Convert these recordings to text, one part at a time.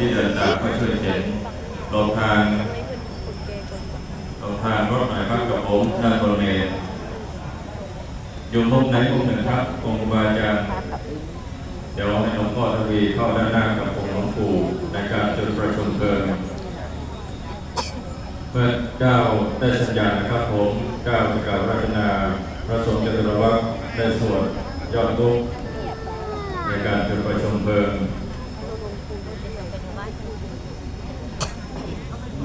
ที่เดินตามก็ช่วยเข็นลบทางลบทางรถหมายพักกับผมด้านบนเมนอยู่มุมไหนมุมหนึ่งครับองค์บาอาจารย์เดี๋ยวให้หลวงพ่อทวีเข้าด้านหน้ากับองค์หลวงปู่ในการจุดประชุมเพลิงเมื่อเก้าได้สัญญาณนะครับผมเก้าประกาศรัตนาพระสงฆ์จตุรวัตรได้สวดยอดทุกในการจุดประชุมเพลิง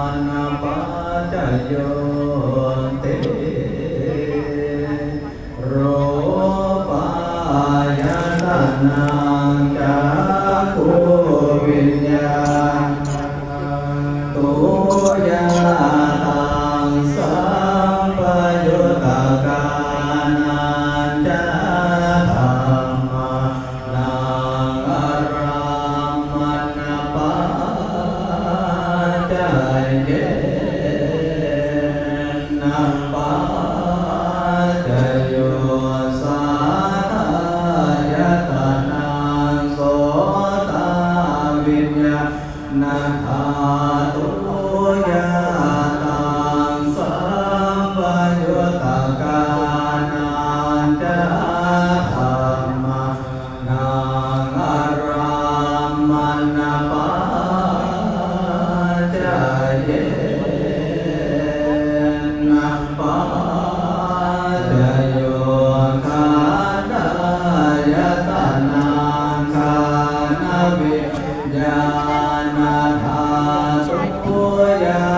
ารมณปัจจโยติรูปายตนาจักขุวิญญาตุยา ตุ